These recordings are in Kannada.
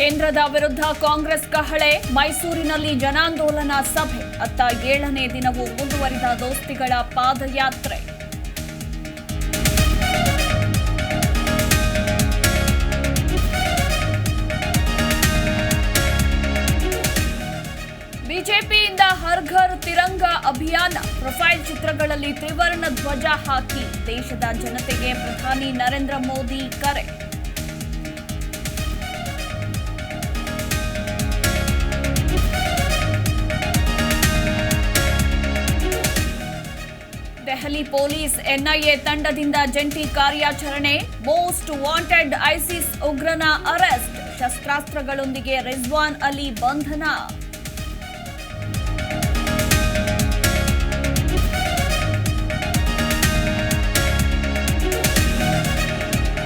ಕೇಂದ್ರದ ವಿರುದ್ಧ ಕಾಂಗ್ರೆಸ್ ಕಹಳೆ, ಮೈಸೂರಿನಲ್ಲಿ ಜನಾಂದೋಲನ ಸಭೆ, ಅತ್ತ ಏಳನೇ ದಿನವೂ ಮುಂದುವರಿದ ದೋಸ್ತಿಗಳ ಪಾದಯಾತ್ರೆ. ಬಿಜೆಪಿಯಿಂದ ಹರ್ ಘರ್ ತಿರಂಗ ಅಭಿಯಾನ, ಪ್ರೊಫೈಲ್ ಚಿತ್ರಗಳಲ್ಲಿ ತ್ರಿವರ್ಣ ಧ್ವಜ ಹಾಕಿ ದೇಶದ ಜನತೆಗೆ ಪ್ರಧಾನಿ ನರೇಂದ್ರ ಮೋದಿ ಕರೆ. ದೆಹಲಿ ಪೊಲೀಸ್ ಎನ್ಐಎ ತಂಡದಿಂದ ಜಂಟಿ ಕಾರ್ಯಾಚರಣೆ, ಮೋಸ್ಟ್ ವಾಂಟೆಡ್ ಐಸಿಸ್ ಉಗ್ರನ ಅರೆಸ್ಟ್, ಶಸ್ತ್ರಾಸ್ತ್ರಗಳೊಂದಿಗೆ ರಿಜ್ವಾನ್ ಅಲಿ ಬಂಧನ.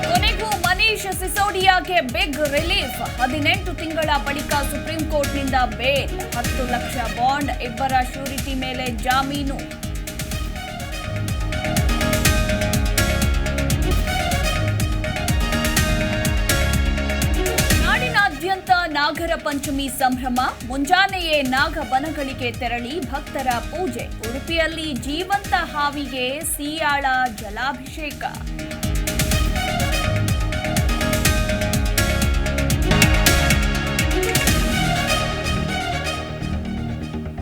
ಕೊನೆಗೂ ಮನೀಶ್ ಸಿಸೋಡಿಯಾಗೆ ಬಿಗ್ ರಿಲೀಫ್, ಹದಿನೆಂಟು ತಿಂಗಳ ಬಳಿಕ ಸುಪ್ರೀಂ ಕೋರ್ಟ್ನಿಂದ ಬೇಲ್, ಹತ್ತು ಲಕ್ಷ ಬಾಂಡ್, ಇಬ್ಬರ ಶ್ಯೂರಿಟಿ ಮೇಲೆ ಜಾಮೀನು. ನಾಗರ ಪಂಚಮಿ ಸಂಭ್ರಮ ಮುಂಜಾನೆಯೇ ನಾಗಬನಗಳಿಗೆ ತೆರಳಿ ಭಕ್ತರ ಪೂಜೆ ಉಡುಪಿಯಲ್ಲಿ ಜೀವಂತ ಹಾವಿಗೆ ಸಿಯಾಳ ಜಲಾಭಿಷೇಕ.